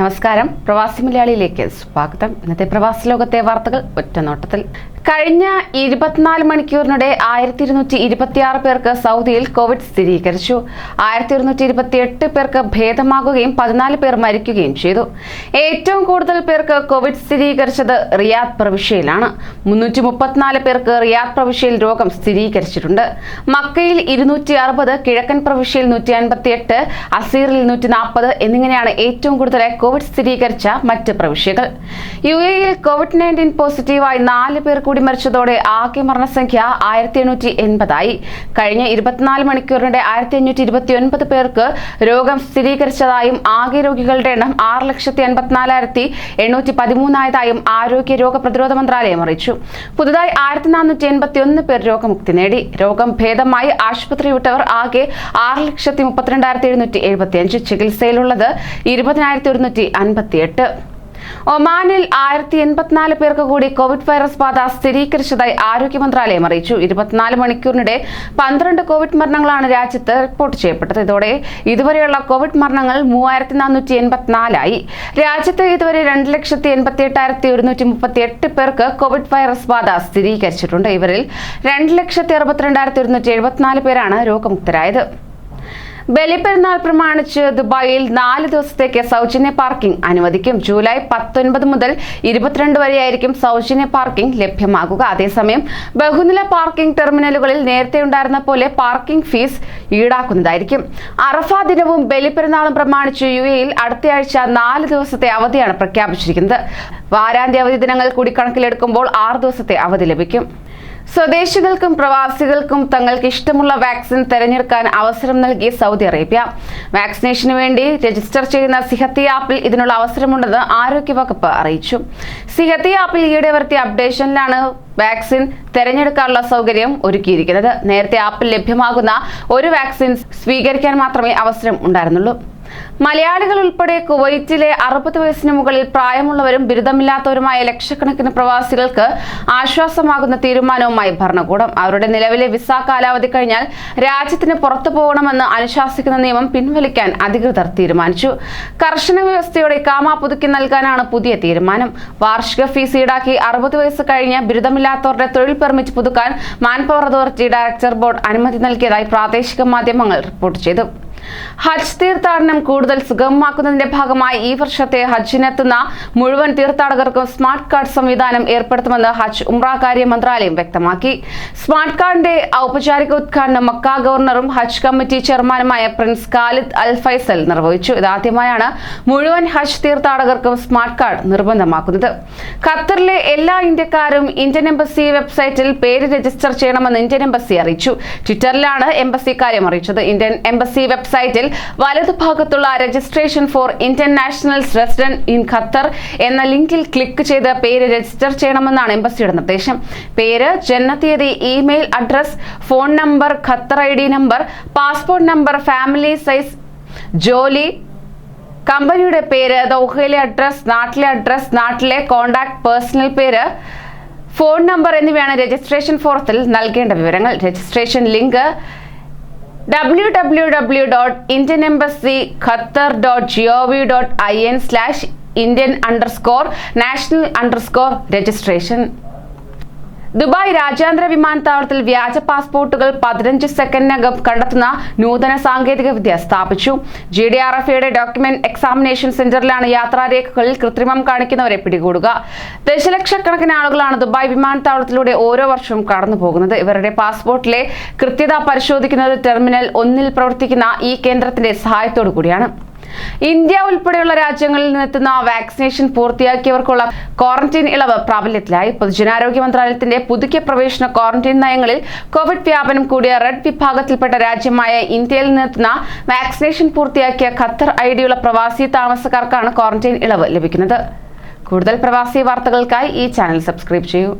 നമസ്കാരം. പ്രവാസി മലയാളിയിലേക്ക് സ്വാഗതം. ഇന്നത്തെ പ്രവാസി ലോകത്തെ വാർത്തകൾ ഒറ്റനോട്ടത്തിൽ. കഴിഞ്ഞ ഇരുപത്തിനാല് മണിക്കൂറിനിടെ ആയിരത്തി ഇരുന്നൂറ്റി ഇരുപത്തിയാറ് പേർക്ക് സൗദിയിൽ കോവിഡ് സ്ഥിരീകരിച്ചു. ആയിരത്തി ഇരുന്നൂറ്റി ഇരുപത്തി എട്ട് പേർക്ക് ഭേദമാകുകയും പതിനാല് പേർ മരിക്കുകയും ചെയ്തു. ഏറ്റവും കൂടുതൽ പേർക്ക് കോവിഡ് സ്ഥിരീകരിച്ചത് റിയാദ് പ്രവിശ്യയിലാണ്. മുന്നൂറ്റി മുപ്പത്തിനാല് പേർക്ക് റിയാദ് പ്രവിശ്യയിൽ രോഗം സ്ഥിരീകരിച്ചിട്ടുണ്ട്. മക്കയിൽ ഇരുന്നൂറ്റി അറുപത് കിഴക്കൻ പ്രവിശ്യയിൽ നൂറ്റി അൻപത്തി എട്ട് അസീറിൽ നൂറ്റി നാൽപ്പത് എന്നിങ്ങനെയാണ് ഏറ്റവും കൂടുതൽ കോവിഡ് സ്ഥിരീകരിച്ച മറ്റ് പ്രവിശ്യകൾ. യു എയിൽ കോവിഡ് നയന്റീൻ പോസിറ്റീവായി നാല് പേർ കൂടി മരിച്ചതോടെ ആകെ മരണസംഖ്യ ആയിരത്തി എണ്ണൂറ്റി എൺപതായി കഴിഞ്ഞ ഇരുപത്തിനാല് മണിക്കൂറിനിടെ ആയിരത്തി അഞ്ഞൂറ്റി ഇരുപത്തി ഒൻപത് പേർക്ക് രോഗം സ്ഥിരീകരിച്ചതായും ആകെ രോഗികളുടെ എണ്ണം ആറ് ലക്ഷത്തി എൺപത്തിനാലായിരത്തി എണ്ണൂറ്റി പതിമൂന്നായതായും ആരോഗ്യ രോഗ പ്രതിരോധ മന്ത്രാലയം അറിയിച്ചു. പുതുതായി ആയിരത്തി നാനൂറ്റി എൺപത്തി ഒന്ന് പേർ രോഗമുക്തി നേടി. രോഗം ഭേദമായി ആശുപത്രി വിട്ടവർ ആകെ ആറ് ലക്ഷത്തി മുപ്പത്തിരണ്ടായിരത്തി എഴുന്നൂറ്റി എഴുപത്തിയഞ്ച് ചികിത്സയിലുള്ളത് ഇരുപതിനായിരത്തി ഒരുന്നൂറ്റി അൻപത്തിയെട്ട്. ഒമാനിൽ ആയിരത്തി എൺപത്തിനാല് പേർക്ക് കൂടി കോവിഡ് വൈറസ് ബാധ സ്ഥിരീകരിച്ചതായി ആരോഗ്യ മന്ത്രാലയം അറിയിച്ചു. ഇരുപത്തിനാല് മണിക്കൂറിനിടെ പന്ത്രണ്ട് കോവിഡ് മരണങ്ങളാണ് രാജ്യത്ത് റിപ്പോർട്ട് ചെയ്യപ്പെട്ടത്. ഇതോടെ ഇതുവരെയുള്ള കോവിഡ് മരണങ്ങൾ മൂവായിരത്തി നാനൂറ്റി എൺപത്തിനാലായി രാജ്യത്ത് ഇതുവരെ രണ്ട് ലക്ഷത്തി എൺപത്തി എട്ടായിരത്തി ഒരുന്നൂറ്റി മുപ്പത്തി എട്ട് പേർക്ക് കോവിഡ് വൈറസ് ബാധ സ്ഥിരീകരിച്ചിട്ടുണ്ട്. ഇവരിൽ രണ്ട് ലക്ഷത്തി അറുപത്തിരണ്ടായിരത്തി ഒരുന്നൂറ്റി എഴുപത്തിനാല് പേരാണ് രോഗമുക്തരായത്. ബലിപ്പെരുന്നാൾ പ്രമാണിച്ച് ദുബായിൽ നാല് ദിവസത്തേക്ക് സൗജന്യ പാർക്കിംഗ് അനുവദിക്കും. ജൂലൈ പത്തൊൻപത് മുതൽ ഇരുപത്തിരണ്ട് വരെയായിരിക്കും സൗജന്യ പാർക്കിംഗ് ലഭ്യമാകുക. അതേസമയം ബഹുനില പാർക്കിംഗ് ടെർമിനലുകളിൽ നേരത്തെ ഉണ്ടായിരുന്ന പോലെ പാർക്കിംഗ് ഫീസ് ഈടാക്കുന്നതായിരിക്കും. അറഫ ദിനവും ബലിപ്പെരുന്നാളും പ്രമാണിച്ച് യു എയിൽ അടുത്തയാഴ്ച നാല് ദിവസത്തെ അവധിയാണ് പ്രഖ്യാപിച്ചിരിക്കുന്നത്. വാരാന്ത്യ അവധി ദിനങ്ങൾ കൂടി കണക്കിലെടുക്കുമ്പോൾ ആറ് ദിവസത്തെ അവധി ലഭിക്കും. സ്വദേശികൾക്കും പ്രവാസികൾക്കും തങ്ങൾക്ക് ഇഷ്ടമുള്ള വാക്സിൻ തെരഞ്ഞെടുക്കാൻ അവസരം നൽകി സൗദി അറേബ്യ. വാക്സിനേഷന് വേണ്ടി രജിസ്റ്റർ ചെയ്യുന്ന സിഹത്തി ആപ്പിൽ ഇതിനുള്ള അവസരമുണ്ടെന്ന് ആരോഗ്യവകുപ്പ് അറിയിച്ചു. സിഹത്തി ആപ്പിൽ ഈയിടെ വരുത്തിയ അപ്ഡേഷനിലാണ് വാക്സിൻ തെരഞ്ഞെടുക്കാനുള്ള സൗകര്യം ഒരുക്കിയിരിക്കുന്നത്. നേരത്തെ ആപ്പിൽ ലഭ്യമാകുന്ന ഒരു വാക്സിൻ സ്വീകരിക്കാൻ മാത്രമേ അവസരം ഉണ്ടായിരുന്നുള്ളൂ. മലയാളികൾ ഉൾപ്പെടെ കുവൈറ്റിലെ അറുപത് വയസ്സിന് മുകളിൽ പ്രായമുള്ളവരും ബിരുദമില്ലാത്തവരുമായ ലക്ഷക്കണക്കിന് പ്രവാസികൾക്ക് ആശ്വാസമാകുന്ന തീരുമാനവുമായി ഭരണകൂടം. അവരുടെ നിലവിലെ വിസ കാലാവധി കഴിഞ്ഞാൽ രാജ്യത്തിന് പുറത്തു പോകണമെന്ന് അനുശാസിക്കുന്ന നിയമം പിൻവലിക്കാൻ അധികൃതർ തീരുമാനിച്ചു. കർശന വ്യവസ്ഥയോടെ കാമ പുതുക്കി നൽകാനാണ് പുതിയ തീരുമാനം. വാർഷിക ഫീസ് ഈടാക്കി അറുപത് വയസ്സ് കഴിഞ്ഞ ബിരുദമില്ലാത്തവരുടെ തൊഴിൽ പെർമിറ്റ് പുതുക്കാൻ മാൻപവർ അതോറിറ്റി ഡയറക്ടർ ബോർഡ് അനുമതി നൽകിയതായി പ്രാദേശിക മാധ്യമങ്ങൾ റിപ്പോർട്ട് ചെയ്തു. ഹജ്ജ് തീർത്ഥാടനം കൂടുതൽ സുഗമമാക്കുന്നതിന്റെ ഭാഗമായി ഈ വർഷത്തെ ഹജ്ജിനെത്തുന്ന മുഴുവൻ തീർത്ഥാടകർക്കും സ്മാർട്ട് കാർഡ് സംവിധാനം ഏർപ്പെടുത്തുമെന്ന് ഹജ്ജ് ഉംറ കാര്യ മന്ത്രാലയം വ്യക്തമാക്കി. സ്മാർട്ട് കാർഡിന്റെ ഔപചാരിക ഉദ്ഘാടനം മക്ക ഗവർണറും ഹജ്ജ് കമ്മിറ്റി ചെയർമാനുമായ പ്രിൻസ് ഖാലിദ് അൽ ഫൈസൽ നിർവഹിച്ചു. ഇതാദ്യമായാണ് മുഴുവൻ ഹജ്ജ് തീർത്ഥാടകർക്കും സ്മാർട്ട് കാർഡ് നിർബന്ധമാക്കുന്നത്. ഖത്തറിലെ എല്ലാ ഇന്ത്യക്കാരും ഇന്ത്യൻ എംബസി വെബ്സൈറ്റിൽ പേര് രജിസ്റ്റർ ചെയ്യണമെന്ന് ഇന്ത്യൻ എംബസി അറിയിച്ചു. ട്വിറ്ററിലാണ് എംബസി കാര്യം അറിയിച്ചത്. ഇന്ത്യൻ എംബസി വെബ്സൈറ്റിൽ വലതുഭാഗത്തുള്ള registration for international resident in Qatar എന്ന ലിങ്കിൽ ക്ലിക്ക് ചെയ്ത് പേര് രജിസ്റ്റർ ചെയ്യണമെന്നാണ് എംബസിയുടെ നിർദ്ദേശം. പേര് ജനനത്തീയതി email address phone number Qatar I D number passport number family size ജോലി കമ്പനിയുടെ പേര് ദൗഹയിലെ അഡ്രസ് നാട്ടിലെ അഡ്രസ് നാട്ടിലെ കോണ്ടാക്ട് പേഴ്സണൽ പേര് ഫോൺ നമ്പർ എന്നിവയാണ് രജിസ്ട്രേഷൻ ഫോറത്തിൽ നൽകേണ്ട വിവരങ്ങൾ. Registration link W W W dot Indian embassy Qatar dot GOV dot I N slash Indian underscore national underscore registration Dubai രാജ്യാന്തര വിമാനത്താവളത്തിൽ വ്യാജ പാസ്പോർട്ടുകൾ പതിനഞ്ച് സെക്കൻഡിനകം കണ്ടെത്തുന്ന നൂതന സാങ്കേതിക വിദ്യ സ്ഥാപിച്ചു. ജി ഡി ആർ എഫ് എയുടെ ഡോക്യുമെന്റ് എക്സാമിനേഷൻ സെന്ററിലാണ് യാത്രാരേഖകളിൽ കൃത്രിമം കാണിക്കുന്നവരെ പിടികൂടുക. ദശലക്ഷക്കണക്കിന് ആളുകളാണ് ദുബായ് വിമാനത്താവളത്തിലൂടെ ഓരോ വർഷവും കടന്നു പോകുന്നത് ഇവരുടെ പാസ്പോർട്ടിലെ കൃത്യത പരിശോധിക്കുന്നത് ടെർമിനൽ ഒന്നിൽ പ്രവർത്തിക്കുന്ന ഈ കേന്ദ്രത്തിന്റെ സഹായത്തോടു കൂടിയാണ്. ഇന്ത്യ ഉൾപ്പെടെയുള്ള രാജ്യങ്ങളിൽ നിന്നെത്തുന്ന വാക്സിനേഷൻ പൂർത്തിയാക്കിയവർക്കുള്ള ക്വാറന്റൈൻ ഇളവ് പ്രാബല്യത്തിലായി. പൊതുജനാരോഗ്യ മന്ത്രാലയത്തിന്റെ പുതുക്കിയ പ്രവേശന ക്വാറന്റൈൻ നയങ്ങളിൽ കോവിഡ് വ്യാപനം കൂടിയ റെഡ് വിഭാഗത്തിൽപ്പെട്ട രാജ്യമായ ഇന്ത്യയിൽ നിന്നെത്തുന്ന വാക്സിനേഷൻ പൂർത്തിയാക്കിയ ഖത്തർ ഐ ഡിയുള്ള പ്രവാസി താമസക്കാർക്കാണ് ക്വാറന്റൈൻ ഇളവ് ലഭിക്കുന്നത്. കൂടുതൽ പ്രവാസി വാർത്തകൾക്കായി ഈ ചാനൽ സബ്സ്ക്രൈബ് ചെയ്യൂ.